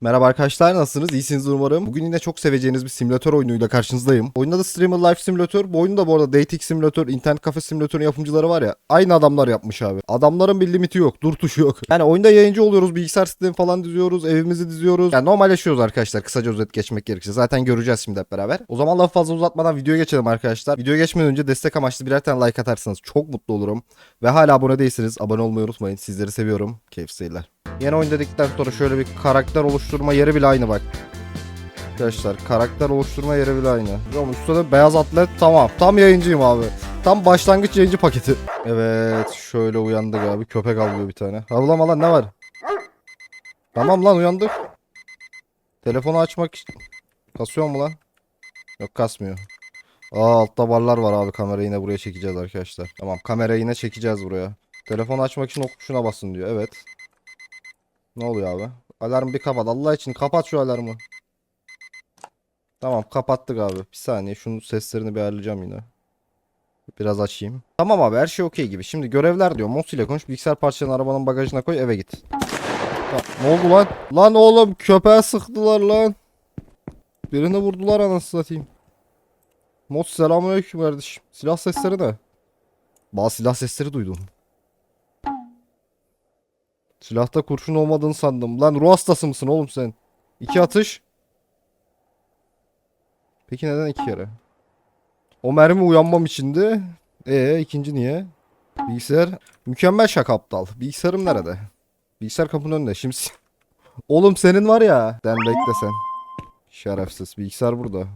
Merhaba arkadaşlar nasılsınız? İyisiniz umarım. Bugün yine çok seveceğiniz bir simülatör oyunuyla karşınızdayım. Oyunda da Streamer Life Simulator. Bu oyunu da bu arada Dating Simulator, internet kafe simülatörün yapımcıları var ya. Aynı adamlar yapmış abi. Adamların bir limiti yok. Dur tuşu yok. Yani oyunda yayıncı oluyoruz. Bilgisayar sistemi falan diziyoruz. Evimizi diziyoruz. Yani normal yaşıyoruz arkadaşlar. Kısaca özet geçmek gerekirse. Zaten göreceğiz şimdi hep beraber. O zaman lafı fazla uzatmadan videoya geçelim arkadaşlar. Videoya geçmeden önce destek amaçlı birer tane like atarsanız çok mutlu olurum. Ve hala abone değilseniz abone olmayı unutmayın. Sizleri seviyorum. Keyif seyirler. Yeni oyun dedikten sonra şöyle bir karakter oluşturma yeri bile aynı bak. Arkadaşlar karakter oluşturma yeri bile aynı. Tamam üstte beyaz atlet tamam. Tam yayıncıyım abi. Tam başlangıç yayıncı paketi. Evet şöyle uyandık abi. Köpek avlıyor bir tane. Havlama lan ne var? Tamam lan uyandık. Telefonu açmak kasıyor mu lan? Yok kasmıyor. Aa altta barlar var abi. Kamerayı yine buraya çekeceğiz arkadaşlar. Tamam kamerayı yine çekeceğiz buraya. Telefonu açmak için ok tuşuna basın diyor. Evet. Ne oluyor abi? Alarm bir kapat. Allah için kapat şu alarmı. Tamam kapattık abi. Bir saniye şunun seslerini bir ayarlayacağım yine. Biraz açayım. Tamam abi her şey okey gibi. Şimdi görevler diyor. Mos ile konuş. Bilgisayar parçalarını arabanın bagajına koy eve git. Tamam. Ne oldu lan? Lan oğlum köpeğe sıktılar lan. Birini vurdular anasını satayım. Mos selamünaleyküm kardeşim. Silah sesleri ne? Bazı silah sesleri duydum. Silahta kurşun olmadığını sandım. Lan ruh hastası mısın oğlum sen? İki atış. Peki neden iki kere? O mermi uyanmam içindi. Ee ikinci niye? Bilgisayar. Mükemmel şaka aptal. Bilgisayarım nerede? Bilgisayar kapının önünde. Şimdi Oğlum senin var ya. Den bekle sen. Şerefsiz. Bilgisayar burada.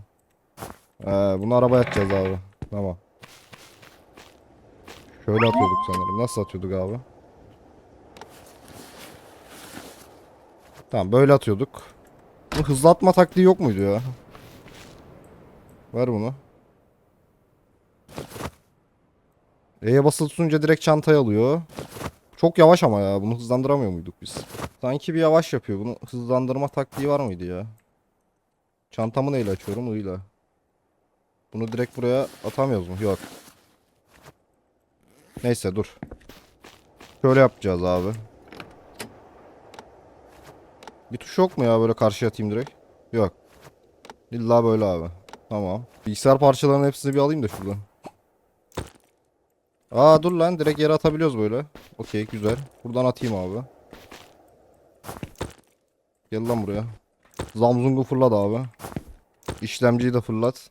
Ee, bunu arabaya atacağız abi. Tamam. Şöyle atıyorduk sanırım. Nasıl atıyorduk abi? Tamam böyle atıyorduk. Bu hızlı atma taktiği yok muydu ya? Ver bunu. E'ye basılı tutunca direkt çantaya alıyor. Çok yavaş ama ya. Bunu hızlandıramıyor muyduk biz? Sanki bir yavaş yapıyor. Bunu hızlandırma taktiği var mıydı ya? Çantamı neyle açıyorum? I'yla. Bunu direkt buraya atamıyoruz mu? Yok. Neyse dur. Şöyle yapacağız abi. Bir tuş yok mu ya böyle karşıya atayım direkt? Yok. İlla böyle abi. Tamam. Bilgisayar parçalarının hepsini bir alayım da şuradan. Aa dur lan direkt yere atabiliyoruz böyle. Okey güzel. Buradan atayım abi. Gel lan buraya. Samsung'u fırlat abi. İşlemciyi de fırlat.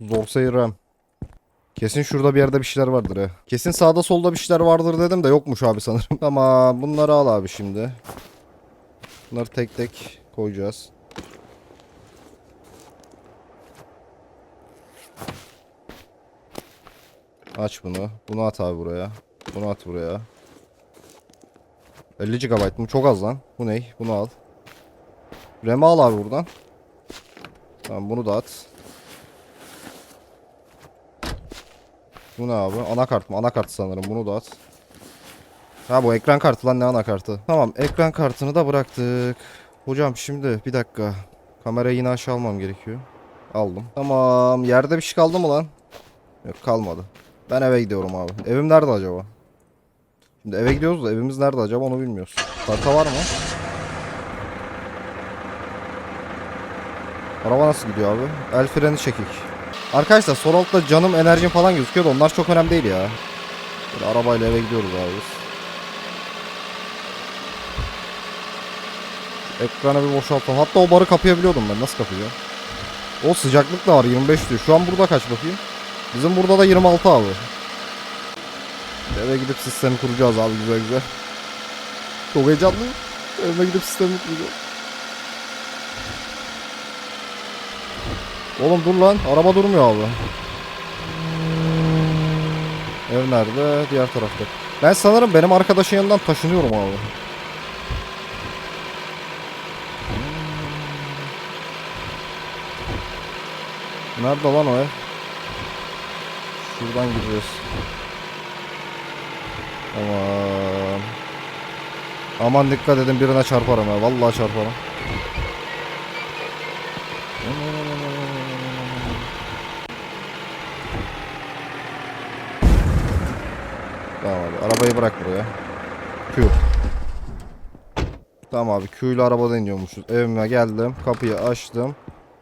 Zorsay RAM. Kesin şurada bir yerde bir şeyler vardır he. Kesin sağda solda bir şeyler vardır dedim de yokmuş abi sanırım. Tamam bunları al abi şimdi. Bunları tek tek koyacağız. Aç bunu. Bunu at abi buraya. Bunu at buraya. 50 GB mı? Çok az lan. Bu ne? Bunu al. RAM'i al abi buradan. Tamam bunu da at. Bu ne abi? Anakart mı? Anakart sanırım. Bunu da at. Ha bu ekran kartı lan ne anakartı. Tamam ekran kartını da bıraktık. Hocam şimdi bir dakika. Kamerayı yine aşağı almam gerekiyor. Aldım. Tamam yerde bir şey kaldı mı lan? Yok kalmadı. Ben eve gidiyorum abi. Evim nerede acaba? Şimdi eve gidiyoruz da evimiz nerede acaba onu bilmiyoruz. Harita var mı? Araba nasıl gidiyor abi? El freni çekik. Arkadaşlar sol altta canım enerjim falan gözüküyor da onlar çok önemli değil ya. Böyle arabayla eve gidiyoruz abi biz. Ekrana bir boşaltalım. Hatta o barı kapayabiliyordum ben. Nasıl kapayacağım? O sıcaklık da var 25 diyor. Şu an burada kaç bakayım? Bizim burada da 26 abi. Eve gidip sistemi kuracağız abi güzel güzel. Çok heyecanlıyım. Eve gidip sistemi kuracağız. Oğlum dur lan. Araba durmuyor abi. Ev nerede? Diğer tarafta. Ben sanırım benim arkadaşın yanından taşınıyorum abi. Nerede lan o ev? Şuradan gidiyoruz. Aman. Aman dikkat edin birine çarparım ha. Vallahi çarparım. Tamam abi. Arabayı bırak buraya. Q. Tamam abi Q ile arabada iniyormuşuz. Evime geldim. Kapıyı açtım.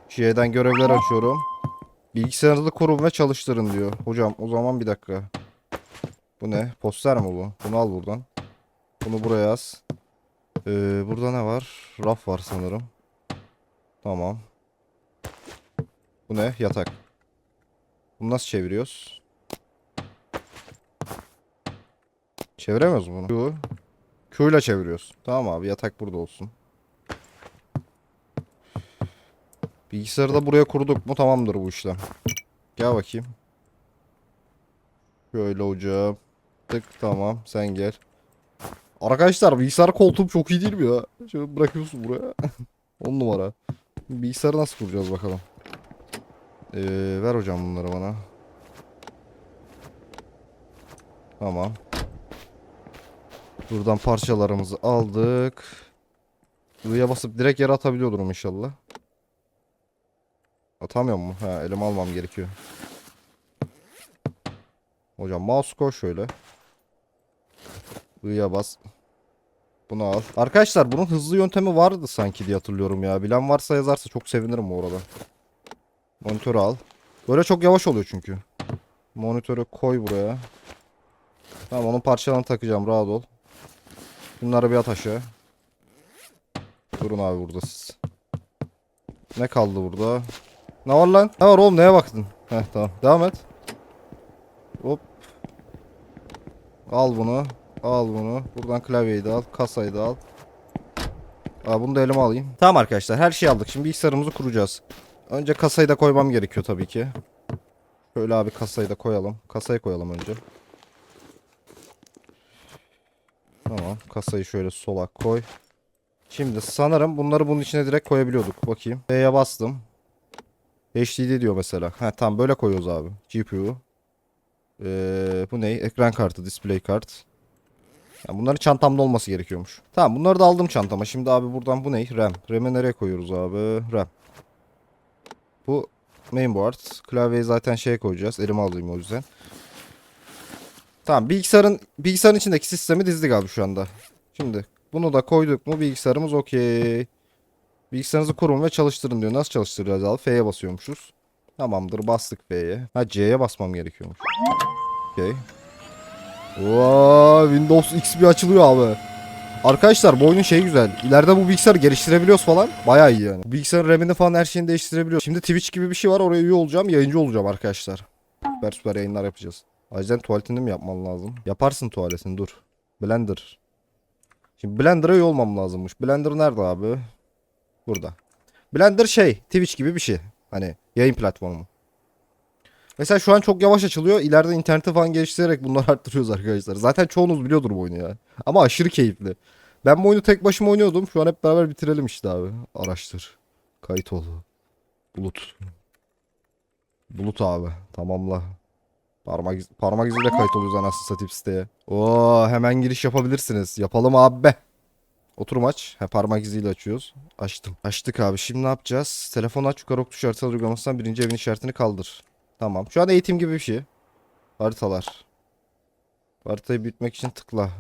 Şeyden görevler açıyorum. Bilgisayarınızı kurun ve çalıştırın diyor. Hocam o zaman bir dakika. Bu ne? Poster mi bu? Bunu al buradan. Bunu buraya yaz. Ee, burada ne var? Raf var sanırım. Tamam. Bu ne? Yatak. Bunu nasıl çeviriyoruz? Çeviremiyoruz bunu. Q. Q ile çeviriyoruz. Tamam abi yatak burada olsun. Bilgisayarı da buraya kurduk mu tamamdır bu işlem. Gel bakayım. Şöyle hocam. Tık tamam sen gel. Arkadaşlar bilgisayar koltuğum çok iyi değil mi ya? Şöyle bırakıyorsun buraya. 10 numara. Bilgisayarı nasıl kuracağız bakalım. Ee, ver hocam bunları bana. Tamam. Buradan parçalarımızı aldık. I'ya basıp direkt yere atabiliyorum inşallah. Atamıyor mu? Ha elime almam gerekiyor. Hocam mouse koy şöyle. I'ya bas. Bunu al. Arkadaşlar bunun hızlı yöntemi vardı sanki diye hatırlıyorum ya. Bilen varsa yazarsa çok sevinirim bu arada. Monitörü al. Böyle çok yavaş oluyor çünkü. Monitörü koy buraya. Tamam onun parçalarını takacağım rahat ol. Bunları bir at aşağı. Durun abi burada siz. Ne kaldı burada? Ne var lan? Ne var oğlum neye baktın? Heh tamam. Devam et. Hop. Al bunu. Al bunu. Buradan klavyeyi de al. Kasayı da al. Aa, bunu da elime alayım. Tamam arkadaşlar her şeyi aldık. Şimdi bilgisayarımızı kuracağız. Önce kasayı da koymam gerekiyor tabii ki. Şöyle abi kasayı da koyalım. Kasayı koyalım önce. Tamam. Kasayı şöyle sola koy. Şimdi sanırım bunları bunun içine direkt koyabiliyorduk. Bakayım. B'ye bastım. HDD diyor mesela. Ha tamam böyle koyuyoruz abi. GPU. Ee, bu ne? Ekran kartı, display kart. Ya bunların çantamda olması gerekiyormuş. Tamam bunları da aldım çantama. Şimdi abi buradan bu ne? RAM. RAM'i nereye koyuyoruz abi? RAM. Bu mainboard. Klavyeyi zaten şey koyacağız. Elime alayım o yüzden. Tamam bilgisayarın bilgisayarın içindeki sistemi dizdik abi şu anda. Şimdi bunu da koyduk mu bilgisayarımız okey. Bilgisayarınızı kurun ve çalıştırın diyor. Nasıl çalıştıracağız abi? F'ye basıyormuşuz. Tamamdır bastık F'ye. Ha C'ye basmam gerekiyormuş. Okey. Vaa Windows XP açılıyor abi. Arkadaşlar bu oyunun şeyi güzel. İleride bu bilgisayarı geliştirebiliyoruz falan. Bayağı iyi yani. Bilgisayarın RAM'ini falan her şeyini değiştirebiliyoruz. Şimdi Twitch gibi bir şey var. Oraya üye olacağım. Yayıncı olacağım arkadaşlar. Süper süper yayınlar yapacağız. Ayrıca tuvaletini mi yapman lazım? Yaparsın tuvaletini dur. Blender. Şimdi Blender'a üye olmam lazımmış. Blender nerede abi? Burada. Blender şey Twitch gibi bir şey. Hani yayın platformu. Mesela şu an çok yavaş açılıyor. İleride interneti falan geliştirerek bunları arttırıyoruz arkadaşlar. Zaten çoğunuz biliyordur bu oyunu ya. Ama aşırı keyifli. Ben bu oyunu tek başıma oynuyordum. Şu an hep beraber bitirelim işte abi. Araştır. Kayıt ol. Bulut. Bulut abi. Tamamla. Parmak, parmak iziyle kayıt oluyoruz anasını satayım siteye. Oo hemen giriş yapabilirsiniz. Yapalım abi. Oturum aç. He, parmak iziyle açıyoruz. Açtım. Açtık abi. Şimdi ne yapacağız? Telefon aç. Yukarı ok tuşu haritalar uygulamasından birinci evin işaretini kaldır. Tamam. Şu an eğitim gibi bir şey. Haritalar. Haritayı büyütmek için tıkla.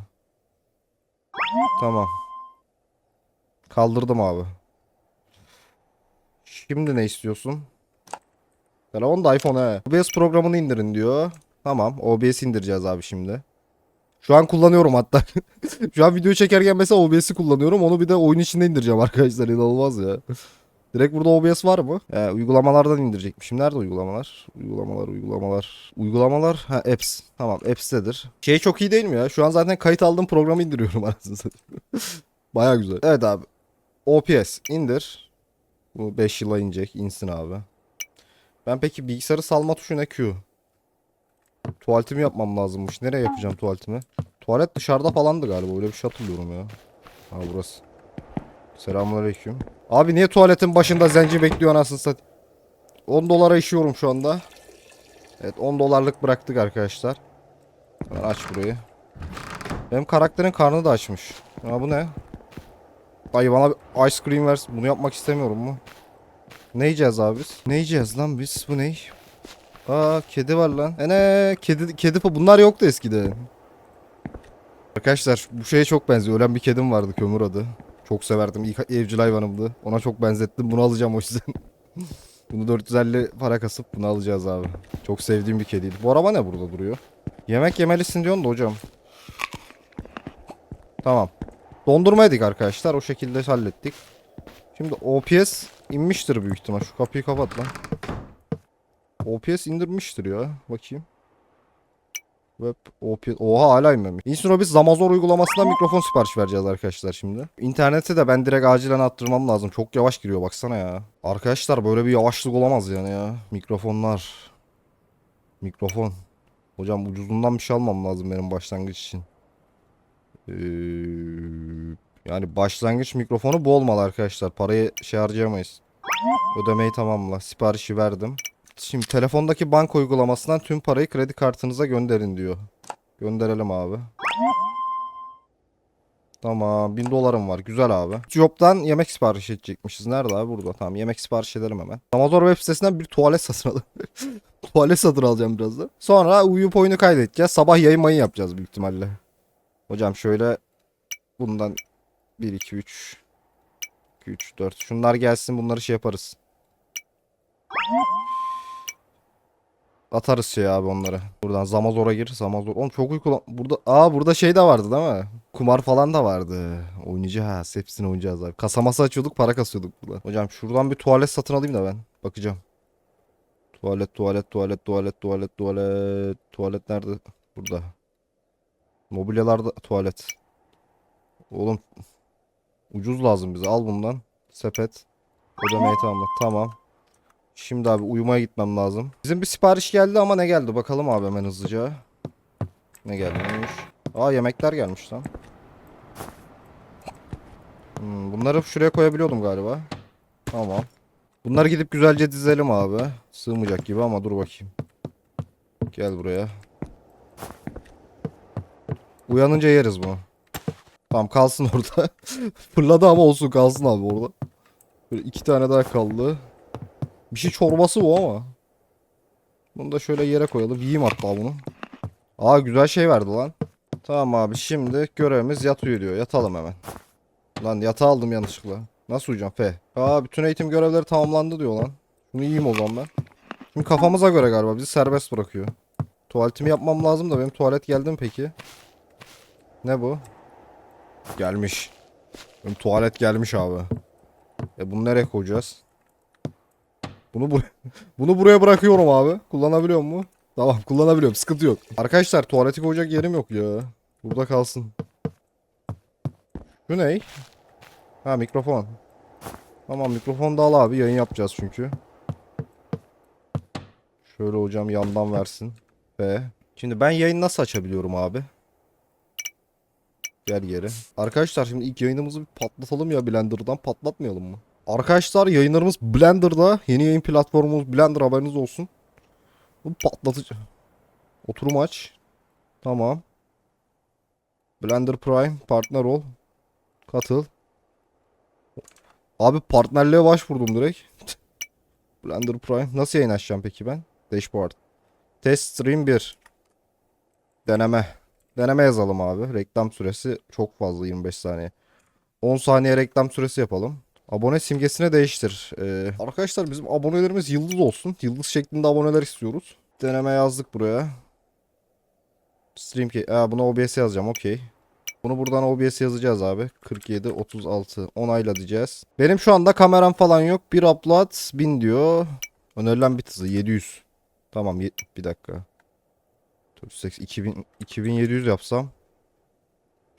Tamam. Kaldırdım abi. Şimdi ne istiyorsun? Telefon da iPhone he. OBS programını indirin diyor. Tamam. OBS indireceğiz abi şimdi. Şu an kullanıyorum hatta. Şu an video çekerken mesela OBS'i kullanıyorum. Onu bir de oyun içinde indireceğim arkadaşlar. İnanılmaz ya. Direkt burada OBS var mı? He, uygulamalardan indirecekmişim. Nerede uygulamalar? Uygulamalar, uygulamalar. Uygulamalar. Ha apps. Tamam apps'tedir. Şey çok iyi değil mi ya? Şu an zaten kayıt aldığım programı indiriyorum satayım. Baya güzel. Evet abi. OPS indir. Bu 5 yıla inecek. insin abi. Ben peki bilgisayarı salma tuşu ne Q? Tuvaletimi yapmam lazımmış. Nereye yapacağım tuvaletimi? Tuvalet dışarıda falandı galiba. Öyle bir şey hatırlıyorum ya. Ha burası. Selamünaleyküm. Abi niye tuvaletin başında zenci bekliyor anasını satayım? 10 dolara işiyorum şu anda. Evet 10 dolarlık bıraktık arkadaşlar. Hemen aç burayı. Benim karakterin karnı da açmış. Ha bu ne? Ay bana bir ice cream versin. Bunu yapmak istemiyorum mu? Ne yiyeceğiz abi biz? Ne yiyeceğiz lan biz? Bu ne? Aa kedi var lan. Ene kedi kedi bunlar yoktu eskiden. Arkadaşlar bu şeye çok benziyor. Ölen bir kedim vardı kömür adı. Çok severdim. İlk evcil hayvanımdı. Ona çok benzettim. Bunu alacağım o yüzden. bunu 450 para kasıp bunu alacağız abi. Çok sevdiğim bir kediydi. Bu araba ne burada duruyor? Yemek yemelisin diyorsun da hocam. Tamam. Dondurma yedik arkadaşlar. O şekilde hallettik. Şimdi OPS inmiştir büyük ihtimal. Şu kapıyı kapat lan. OPS indirmiştir ya. Bakayım. Web OPS. Oha hala inmemiş. Insuro biz Zamazor uygulamasından mikrofon sipariş vereceğiz arkadaşlar şimdi. İnternete de ben direkt acilen attırmam lazım. Çok yavaş giriyor baksana ya. Arkadaşlar böyle bir yavaşlık olamaz yani ya. Mikrofonlar. Mikrofon. Hocam ucuzundan bir şey almam lazım benim başlangıç için. Ee, yani başlangıç mikrofonu bu olmalı arkadaşlar. Parayı şey harcayamayız. Ödemeyi tamamla. Siparişi verdim. Şimdi telefondaki banka uygulamasından tüm parayı kredi kartınıza gönderin diyor. Gönderelim abi. Tamam 1000 dolarım var güzel abi. Job'dan yemek sipariş edecekmişiz. Nerede abi burada tamam yemek sipariş edelim hemen. Amazon web sitesinden bir tuvalet satın alalım. tuvalet satın alacağım birazdan. Sonra uyuyup oyunu kaydedeceğiz. Sabah yayın mayın yapacağız büyük ihtimalle. Hocam şöyle bundan 1 2 3 2 3 4 şunlar gelsin bunları şey yaparız. Atarız şey abi onları. Buradan Zamazor'a gir. Zamazor. Oğlum çok uyku Burada aa burada şey de vardı değil mi? Kumar falan da vardı. Oynayacağız. Hepsini oynayacağız abi. Kasa masa açıyorduk para kasıyorduk burada. Hocam şuradan bir tuvalet satın alayım da ben. Bakacağım. Tuvalet tuvalet tuvalet tuvalet tuvalet tuvalet. Tuvalet nerede? Burada. Mobilyalarda tuvalet. Oğlum ucuz lazım bize. Al bundan. Sepet. Ödemeyi tamamla. Tamam. Şimdi abi uyumaya gitmem lazım. Bizim bir sipariş geldi ama ne geldi? Bakalım abi hemen hızlıca. Ne gelmiş? Aa yemekler gelmiş lan. Hmm, bunları şuraya koyabiliyordum galiba. Tamam. Bunları gidip güzelce dizelim abi. Sığmayacak gibi ama dur bakayım. Gel buraya. Uyanınca yeriz bunu. Tamam kalsın orada. Fırladı ama olsun kalsın abi orada. Böyle iki tane daha kaldı. Bir şey çorbası bu ama. Bunu da şöyle yere koyalım. Yiyeyim hatta bunu. Aa güzel şey verdi lan. Tamam abi şimdi görevimiz yat uyu diyor. Yatalım hemen. Lan yatağı aldım yanlışlıkla. Nasıl uyuyacağım F? Aa bütün eğitim görevleri tamamlandı diyor lan. Bunu yiyeyim o zaman ben. Şimdi kafamıza göre galiba bizi serbest bırakıyor. Tuvaletimi yapmam lazım da benim tuvalet geldi mi peki? Ne bu? Gelmiş. Benim tuvalet gelmiş abi. E bunu nereye koyacağız? Bunu buraya, bunu buraya bırakıyorum abi. Kullanabiliyor mu? Tamam kullanabiliyorum. Sıkıntı yok. Arkadaşlar tuvaleti koyacak yerim yok ya. Burada kalsın. Bu ne? Ha mikrofon. Tamam mikrofon da al abi. Yayın yapacağız çünkü. Şöyle hocam yandan versin. Ve şimdi ben yayın nasıl açabiliyorum abi? Gel geri. Arkadaşlar şimdi ilk yayınımızı bir patlatalım ya Blender'dan patlatmayalım mı? Arkadaşlar yayınlarımız Blender'da. Yeni yayın platformumuz Blender haberiniz olsun. Bu patlatıcı. Oturum aç. Tamam. Blender Prime partner ol. Katıl. Abi partnerliğe başvurdum direkt. Blender Prime. Nasıl yayın açacağım peki ben? Dashboard. Test stream 1. Deneme. Deneme yazalım abi. Reklam süresi çok fazla 25 saniye. 10 saniye reklam süresi yapalım. Abone simgesini değiştir. Ee, arkadaşlar bizim abonelerimiz yıldız olsun. Yıldız şeklinde aboneler istiyoruz. Deneme yazdık buraya. Stream ki. Aa, buna OBS yazacağım. Okey. Bunu buradan OBS yazacağız abi. 47 36 onayla diyeceğiz. Benim şu anda kameram falan yok. Bir upload 1000 diyor. Önerilen bit hızı 700. Tamam bir dakika. 480 2000 2700 yapsam.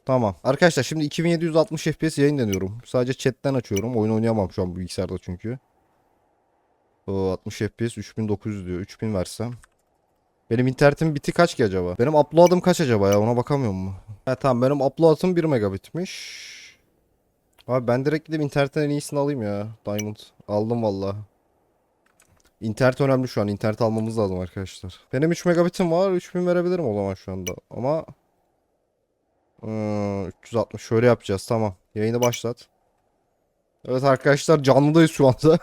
Tamam. Arkadaşlar şimdi 2760 FPS yayın deniyorum. Sadece chatten açıyorum. Oyun oynayamam şu an bilgisayarda çünkü. O 60 FPS 3900 diyor. 3000 versem. Benim internetim biti kaç ki acaba? Benim upload'ım kaç acaba ya? Ona bakamıyor mu? Ha tamam benim upload'ım 1 megabitmiş. Abi ben direkt gidip internetten en iyisini alayım ya. Diamond. Aldım valla. İnternet önemli şu an. İnternet almamız lazım arkadaşlar. Benim 3 megabitim var. 3000 verebilirim o zaman şu anda. Ama Hmm, 360 şöyle yapacağız tamam. Yayını başlat. Evet arkadaşlar canlıdayız şu anda.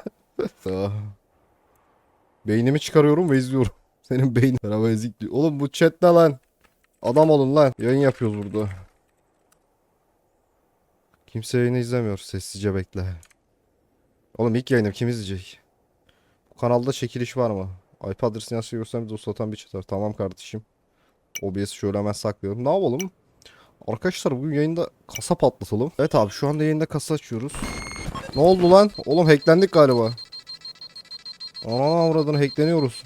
Beynimi çıkarıyorum ve izliyorum. Senin beynin. Merhaba ezik diyor. Oğlum bu chat ne lan? Adam olun lan. Yayın yapıyoruz burada. Kimse yayını izlemiyor. Sessizce bekle. Oğlum ilk yayınım kim izleyecek? Bu kanalda çekiliş var mı? IP adresini görsem bir dostlatan bir çıtar. Tamam kardeşim. OBS'i şöyle hemen saklayalım. Ne yapalım? Arkadaşlar bugün yayında kasa patlatalım. Evet abi şu anda yayında kasa açıyoruz. Ne oldu lan? Oğlum hacklendik galiba. Ana avradını hackleniyoruz.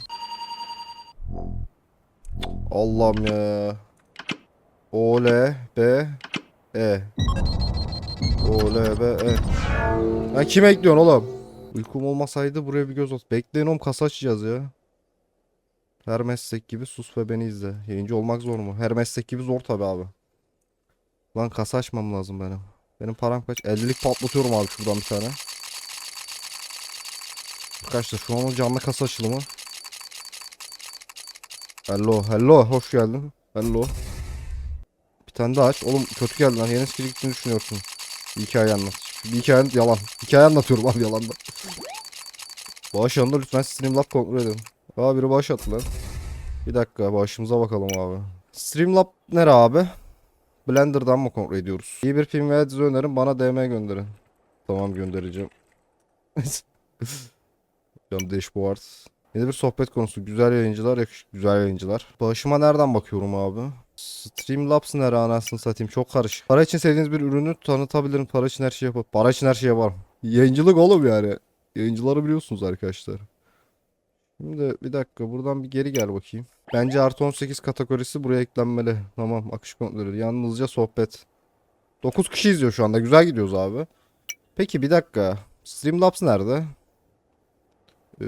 Allah'ım ya. O L B E. O L B E. Lan kim ekliyorsun oğlum? Uykum olmasaydı buraya bir göz at. Bekleyin oğlum kasa açacağız ya. Her meslek gibi sus ve beni izle. Yayıncı olmak zor mu? Her meslek gibi zor tabi abi. Lan kasa açmam lazım benim. Benim param kaç? 50'lik patlatıyorum abi şuradan bir tane. Kaçtı? Şu an canlı kasa açılımı. Hello, hello. Hoş geldin. Hello. Bir tane daha aç. Oğlum kötü geldi lan. Yeni skill gittiğini düşünüyorsun. Bir hikaye anlat. Bir hikaye yalan. Hikaye anlatıyorum abi yalanda. Bağış yanında lütfen Streamlab kontrol edin. Aa biri bağış attı lan. Bir dakika bağışımıza bakalım abi. Streamlab nere abi? Blender'dan mı kontrol ediyoruz? İyi bir film veya dizi önerin bana DM gönderin. Tamam göndereceğim. Hocam dashboard. Yeni bir sohbet konusu. Güzel yayıncılar, yakışıklı güzel yayıncılar. Bağışıma nereden bakıyorum abi? Streamlabs nere anasını satayım çok karışık. Para için sevdiğiniz bir ürünü tanıtabilirim. Para için her şeyi yapar. Para için her şeyi yaparım. Yayıncılık oğlum yani. Yayıncıları biliyorsunuz arkadaşlar. Şimdi bir dakika buradan bir geri gel bakayım. Bence artı 18 kategorisi buraya eklenmeli. Tamam akış kontrolü. Yalnızca sohbet. 9 kişi izliyor şu anda. Güzel gidiyoruz abi. Peki bir dakika. Streamlabs nerede? Ee,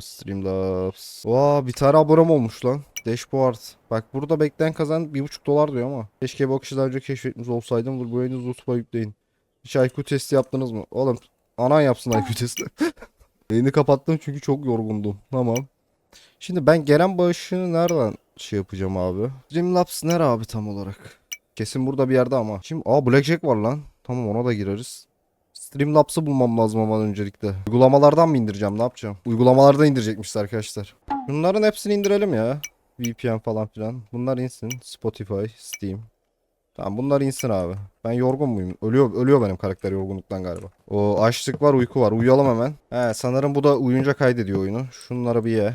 Streamlabs. Vaa bir tane abonem olmuş lan. Dashboard. Bak burada bekleyen kazan 1.5 dolar diyor ama. Keşke bu akışı daha önce keşfetmiş olsaydım. Dur bu yayını YouTube'a yükleyin. Hiç IQ testi yaptınız mı? Oğlum anan yapsın IQ testi. Yayını kapattım çünkü çok yorgundum. Tamam. Şimdi ben gelen bağışını nereden şey yapacağım abi? Streamlabs nere abi tam olarak? Kesin burada bir yerde ama. Şimdi aa Blackjack var lan. Tamam ona da gireriz. Streamlabs'ı bulmam lazım ama öncelikle. Uygulamalardan mı indireceğim ne yapacağım? Uygulamalardan indirecekmişiz arkadaşlar. Bunların hepsini indirelim ya. VPN falan filan. Bunlar insin. Spotify, Steam. Tamam bunlar insin abi. Ben yorgun muyum? Ölüyor, ölüyor benim karakter yorgunluktan galiba. O açlık var uyku var. Uyuyalım hemen. He sanırım bu da uyuyunca kaydediyor oyunu. Şunları bir ye.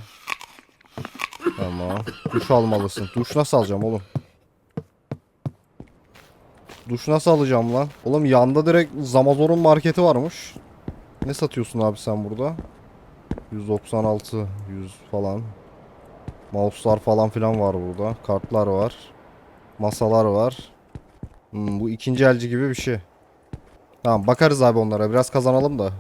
Tamam. Duş almalısın. Duş nasıl alacağım oğlum? Duş nasıl alacağım lan? Oğlum yanda direkt Zamazor'un marketi varmış. Ne satıyorsun abi sen burada? 196, 100 falan. Mouse'lar falan filan var burada. Kartlar var. Masalar var. Hmm, bu ikinci elci gibi bir şey. Tamam bakarız abi onlara. Biraz kazanalım da.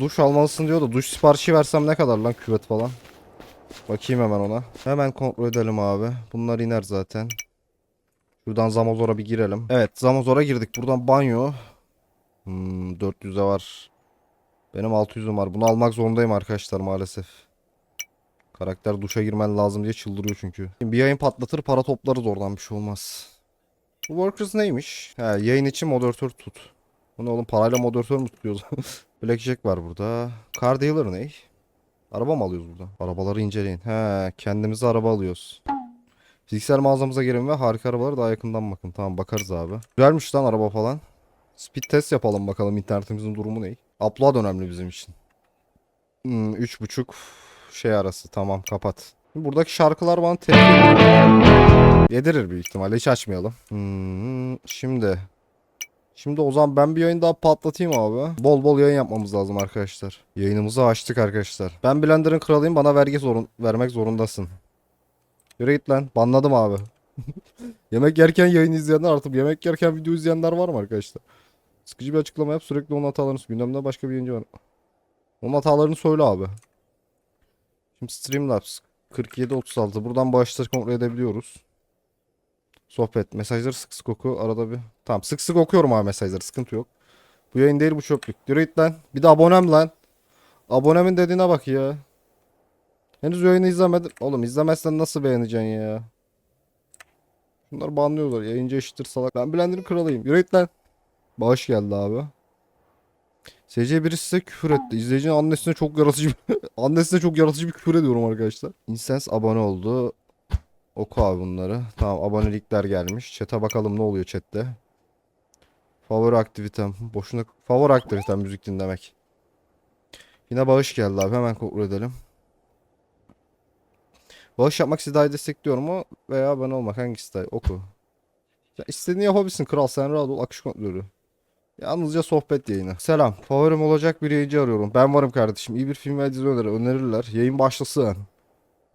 Duş almalısın diyor da duş siparişi versem ne kadar lan küvet falan. Bakayım hemen ona. Hemen kontrol edelim abi. Bunlar iner zaten. Şuradan Zamazor'a bir girelim. Evet Zamazor'a girdik. Buradan banyo. Hmm, 400'e var. Benim 600'üm var. Bunu almak zorundayım arkadaşlar maalesef. Karakter duşa girmen lazım diye çıldırıyor çünkü. Bir yayın patlatır para toplarız oradan bir şey olmaz. Bu workers neymiş? He, yayın için moderatör tut. Bu ne oğlum parayla moderatör mü tutuyoruz? Blackjack var burada. Car dealer ne? Araba mı alıyoruz burada? Arabaları inceleyin. He, kendimize araba alıyoruz. Fiziksel mağazamıza girin ve harika arabaları daha yakından bakın. Tamam bakarız abi. Güzelmiş lan araba falan. Speed test yapalım bakalım internetimizin durumu ne? Upload önemli bizim için. Hmm, üç buçuk şey arası. Tamam kapat. Buradaki şarkılar bana tepki yedirir büyük ihtimalle. Hiç açmayalım. Hmm, şimdi. Şimdi o zaman ben bir yayın daha patlatayım abi. Bol bol yayın yapmamız lazım arkadaşlar. Yayınımızı açtık arkadaşlar. Ben Blender'ın kralıyım. Bana vergi zorun vermek zorundasın. Yürü git lan. Banladım abi. yemek yerken yayın izleyenler artık yemek yerken video izleyenler var mı arkadaşlar? Sıkıcı bir açıklama yap. Sürekli onun hatalarını gündemde başka bir yayıncı var. Onun hatalarını söyle abi. Şimdi Streamlabs 4736. Buradan bağışları kontrol edebiliyoruz. Sohbet. Mesajları sık sık oku. Arada bir. Tamam sık sık okuyorum abi mesajları. Sıkıntı yok. Bu yayın değil bu çöplük. Yürü lan. Bir de abonem lan. Abonemin dediğine bak ya. Henüz yayını izlemedin. Oğlum izlemezsen nasıl beğeneceksin ya? Bunlar banlıyorlar. Yayıncı eşittir salak. Ben Blender'ın kralıyım. Yürü lan. Bağış geldi abi. SC birisi size küfür etti. İzleyicinin annesine çok yaratıcı bir... annesine çok yaratıcı bir küfür ediyorum arkadaşlar. Instance abone oldu. Oku abi bunları. Tamam abonelikler gelmiş. Chat'e bakalım ne oluyor chatte. Favori aktivitem. Boşuna favori aktivitem müzik dinlemek. Yine bağış geldi abi. Hemen kontrol edelim. Bağış yapmak sizi daha destekliyor mu? Veya abone olmak hangisi daha? Oku. Ya istediğini yapabilirsin kral sen rahat ol akış kontrolü. Yalnızca sohbet yayını. Selam. Favorim olacak bir yayıncı arıyorum. Ben varım kardeşim. İyi bir film ve dizi öneri önerirler. Yayın başlasın.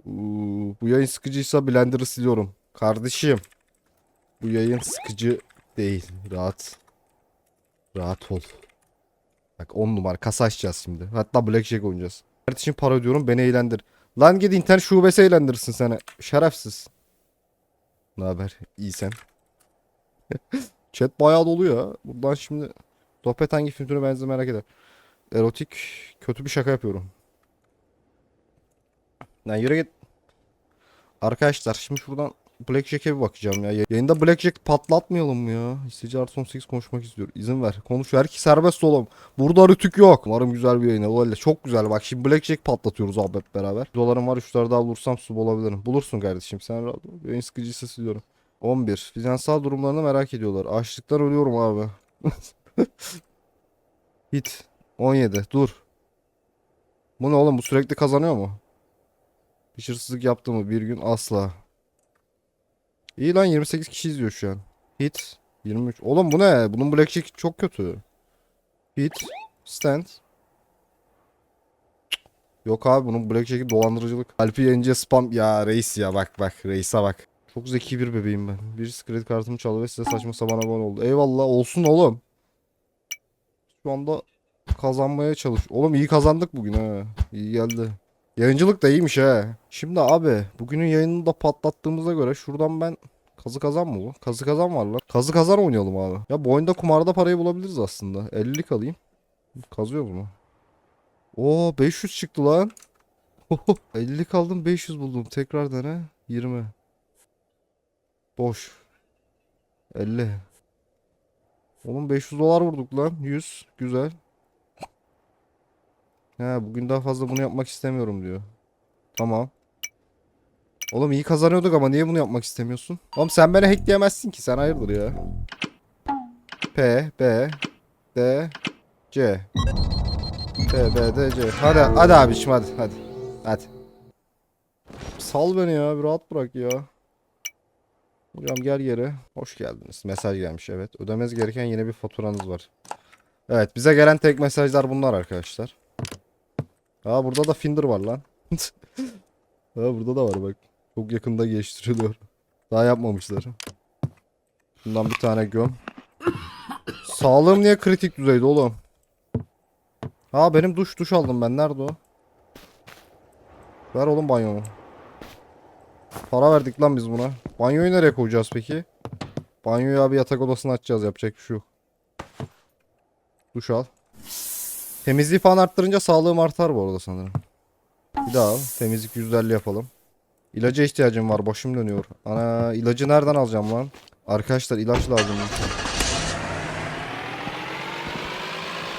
Uuu, bu yayın sıkıcıysa Blender'ı siliyorum. Kardeşim. Bu yayın sıkıcı değil. Rahat. Rahat ol. Bak 10 numara kasa açacağız şimdi. Hatta Blackjack oynayacağız. Kardeşim para ödüyorum beni eğlendir. Lan git internet şubesi eğlendirsin seni. Şerefsiz. Ne haber? İyi sen. Chat bayağı dolu ya. Buradan şimdi sohbet hangi film türüne benzer merak eder. Erotik kötü bir şaka yapıyorum. Lan yürü git. Arkadaşlar şimdi şuradan Blackjack'e bir bakacağım ya. Yayında Blackjack patlatmayalım mı ya? İstediği artı 18 konuşmak istiyor. İzin ver. Konuş ver ki serbest olalım. Burada rütük yok. Umarım güzel bir yayın. Öyle çok güzel. Bak şimdi Blackjack patlatıyoruz abi hep beraber. Dolarım var 3 tane daha bulursam sub olabilirim. Bulursun kardeşim sen. Yayın sıkıcıysa siliyorum. 11. Finansal durumlarını merak ediyorlar. Açlıktan ölüyorum abi. Hit. 17. Dur. Bu ne oğlum? Bu sürekli kazanıyor mu? Bir hırsızlık yaptı mı bir gün? Asla. İyi lan 28 kişi izliyor şu an. Hit. 23. Oğlum bu ne? Bunun blackjack çok kötü. Hit. Stand. Yok abi bunun blackjack'i dolandırıcılık. Alpi yayıncıya spam. Ya reis ya bak bak. Reis'e bak. Çok zeki bir bebeğim ben. Birisi kredi kartımı çaldı ve size saçma sapan abone oldu. Eyvallah olsun oğlum. Şu anda kazanmaya çalış. Oğlum iyi kazandık bugün ha. İyi geldi. Yayıncılık da iyiymiş ha. Şimdi abi bugünün yayınını da patlattığımıza göre şuradan ben kazı kazan mı bu? Kazı kazan var lan. Kazı kazan oynayalım abi. Ya bu oyunda kumarda parayı bulabiliriz aslında. 50'lik alayım. Kazıyoruz mu? Oo 500 çıktı lan. 50'lik aldım 500 buldum. Tekrar dene. 20. Boş. 50. Oğlum 500 dolar vurduk lan. 100. Güzel. He bugün daha fazla bunu yapmak istemiyorum diyor. Tamam. Oğlum iyi kazanıyorduk ama niye bunu yapmak istemiyorsun? Oğlum sen beni hackleyemezsin ki sen hayırdır ya. P, B, D, C. P, B, D, C. Hadi, hadi abiciğim hadi, hadi. Hadi. Sal beni ya, bir rahat bırak ya. Hocam gel geri. Hoş geldiniz. Mesaj gelmiş evet. Ödemeniz gereken yine bir faturanız var. Evet bize gelen tek mesajlar bunlar arkadaşlar. Aa burada da Finder var lan. ha burada da var bak. Çok yakında geliştiriliyor. Daha yapmamışlar. Bundan bir tane göm. Sağlığım niye kritik düzeyde oğlum? Ha benim duş duş aldım ben. Nerede o? Ver oğlum banyomu. Para verdik lan biz buna. Banyoyu nereye koyacağız peki? Banyoyu abi yatak odasına açacağız. Yapacak bir şey yok. Duş al. Temizliği falan arttırınca sağlığım artar bu arada sanırım. Bir daha al. Temizlik %50 yapalım. İlaca ihtiyacım var. Başım dönüyor. Ana ilacı nereden alacağım lan? Arkadaşlar ilaç lazım.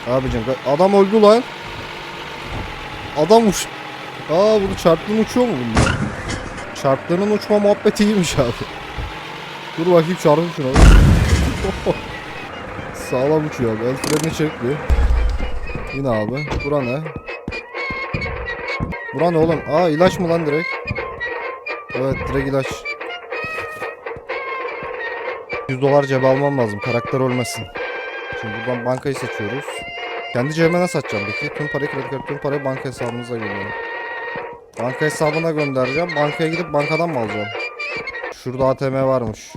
Abicim adam öldü lan. Adam uç. Aa bunu çarptığın uçuyor mu bunda? Çarptığının uçma muhabbeti iyiymiş abi. Dur bakayım çarpın şuna. Sağlam uçuyor abi. El frenini çekti. Yine abi. Bura ne? Bura ne oğlum? Aa ilaç mı lan direkt? Evet direkt ilaç. 100 dolar cebe almam lazım. Karakter ölmesin. Şimdi buradan bankayı seçiyoruz. Kendi cebime nasıl atacağım peki? Tüm parayı kredi kartı, tüm parayı banka hesabımıza gönderiyorum. Banka hesabına göndereceğim. Bankaya gidip bankadan mı alacağım? Şurada ATM varmış.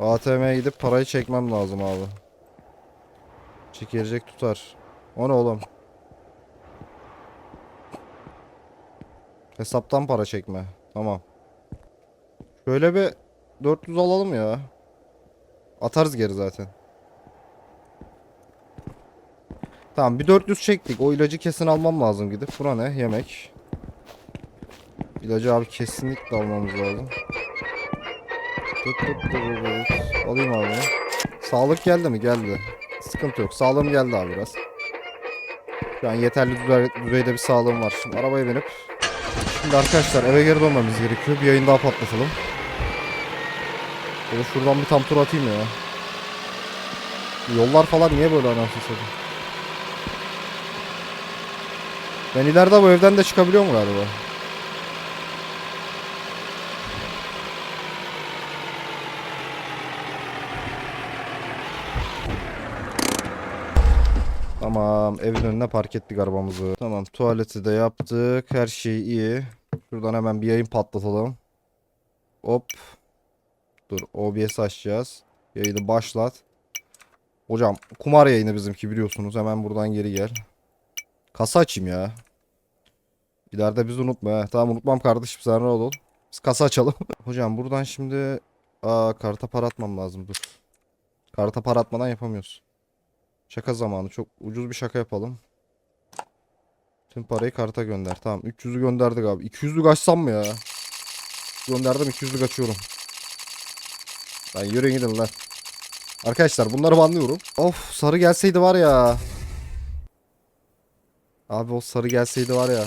ATM'ye gidip parayı çekmem lazım abi. Çekilecek tutar. O ne oğlum? Hesaptan para çekme. Tamam. Şöyle bir 400 alalım ya. Atarız geri zaten. Tamam bir 400 çektik. O ilacı kesin almam lazım gidip. Bura ne? Yemek. İlacı abi kesinlikle almamız lazım. Tut tut tut tut. Alayım abi. Sağlık geldi mi? Geldi. Sıkıntı yok. Sağlığım geldi abi biraz. Şu an yeterli düzey- düzeyde bir sağlığım var. Şimdi arabaya binip Şimdi arkadaşlar eve geri dönmemiz gerekiyor. Bir yayın daha patlatalım. Böyle şuradan bir tam tur atayım ya. Yollar falan niye böyle anasını satayım? Ben ileride bu evden de çıkabiliyor mu galiba? Tamam evin önüne park ettik arabamızı. Tamam tuvaleti de yaptık. Her şey iyi. Şuradan hemen bir yayın patlatalım. Hop. Dur OBS açacağız. Yayını başlat. Hocam kumar yayını bizimki biliyorsunuz. Hemen buradan geri gel. Kasa açayım ya. İleride bizi unutma. Tamam unutmam kardeşim sen rahat ol. Biz kasa açalım. Hocam buradan şimdi Aa karta para atmam lazım dur. Karta para atmadan yapamıyoruz. Şaka zamanı. Çok ucuz bir şaka yapalım. Tüm parayı karta gönder. Tamam 300'ü gönderdik abi. 200'lük açsam mı ya? Gönderdim 200'lük açıyorum. Lan yürüyün gidin lan. Arkadaşlar bunları banlıyorum. Of sarı gelseydi var ya. Abi o sarı gelseydi var ya.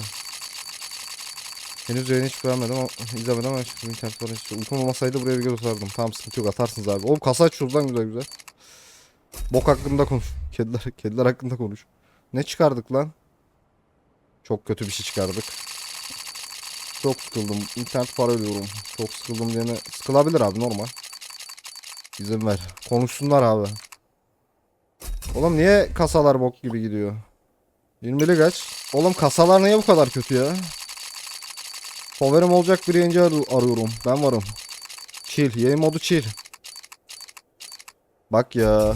Henüz yayını hiç beğenmedim ama izlemedim ama çıktım internet falan hiç. Uykum olmasaydı buraya video tutardım. Tamam sıkıntı yok atarsınız abi. Oğlum kasa açıyoruz lan güzel güzel. Bok hakkında konuş. Kediler, kediler hakkında konuş. Ne çıkardık lan? Çok kötü bir şey çıkardık. Çok sıkıldım. İnternet para ödüyorum. Çok sıkıldım diyene sıkılabilir abi normal. İzin ver. Konuşsunlar abi. Oğlum niye kasalar bok gibi gidiyor? 20'li kaç? Oğlum kasalar niye bu kadar kötü ya? Favorim olacak bir yayıncı ar- arıyorum. Ben varım. Chill. Yayın modu chill. Bak ya.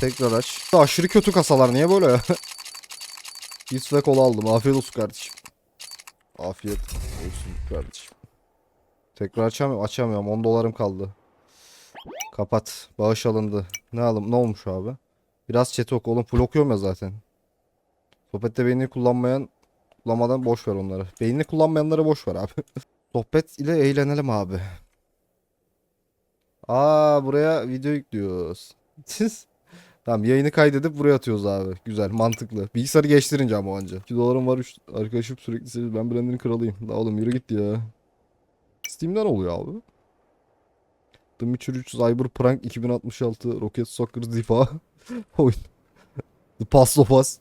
Tekrar aç. Aşırı kötü kasalar niye böyle ya? His ve kola aldım. Afiyet olsun kardeşim. Afiyet olsun kardeşim. Tekrar açamıyorum. Açamıyorum. 10 dolarım kaldı. Kapat. Bağış alındı. Ne alım? Ne olmuş abi? Biraz chat oku oğlum. Okuyorum ya zaten. Sohbette beynini kullanmayan kullanmadan boş ver onları. Beynini kullanmayanları boş ver abi. Sohbet ile eğlenelim abi. Aa buraya video yüklüyoruz. Tamam yayını kaydedip buraya atıyoruz abi. Güzel mantıklı. Bilgisayarı geçtirince ama anca. 2 dolarım var 3 arkadaşım sürekli seviyor. Ben Brandon'ın kralıyım. La oğlum yürü git ya. Steam'den oluyor abi. The Witcher 3 Cyberpunk 2066 Rocket Soccer Zifa oyun. The Pass of Us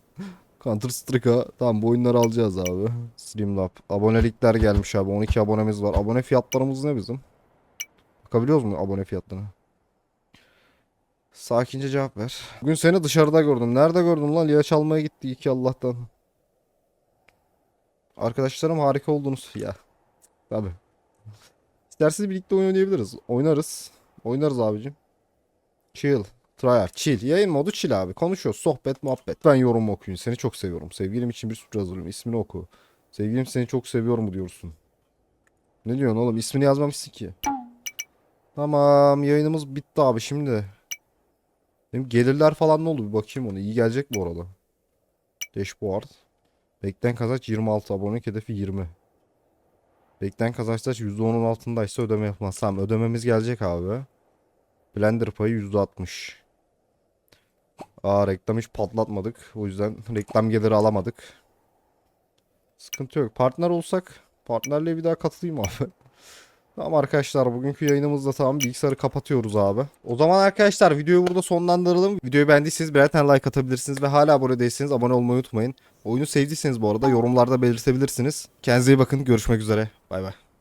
Counter Strike'a tamam bu oyunları alacağız abi. Streamlab. Abonelikler gelmiş abi. 12 abonemiz var. Abone fiyatlarımız ne bizim? Bakabiliyoruz mu abone fiyatlarına? Sakince cevap ver. Bugün seni dışarıda gördüm. Nerede gördün lan? İlaç almaya gitti iki Allah'tan. Arkadaşlarım harika oldunuz. Ya. Tabii. İsterseniz birlikte oynayabiliriz. Oynarız. Oynarız abicim. Chill. Tryhard. Chill. Yayın modu chill abi. Konuşuyoruz. Sohbet, muhabbet. Ben yorum okuyun. Seni çok seviyorum. Sevgilim için bir sürpriz hazırlıyorum. İsmini oku. Sevgilim seni çok seviyorum mu diyorsun. Ne diyorsun oğlum? İsmini yazmamışsın ki. Tamam. Yayınımız bitti abi şimdi. Benim gelirler falan ne oldu? Bir bakayım onu. İyi gelecek bu arada. Dashboard. Beklen kazanç 26. Abonelik hedefi 20. Beklen kazançlar %10'un altındaysa ödeme yapmaz. Tamam ödememiz gelecek abi. Blender payı %60. Aa reklam hiç patlatmadık. O yüzden reklam geliri alamadık. Sıkıntı yok. Partner olsak partnerliğe bir daha katılayım abi. Tamam arkadaşlar bugünkü yayınımızda tamam bilgisayarı kapatıyoruz abi. O zaman arkadaşlar videoyu burada sonlandıralım. Videoyu beğendiyseniz birer tane like atabilirsiniz ve hala abone değilseniz abone olmayı unutmayın. Oyunu sevdiyseniz bu arada yorumlarda belirtebilirsiniz. Kendinize iyi bakın görüşmek üzere. Bay bay.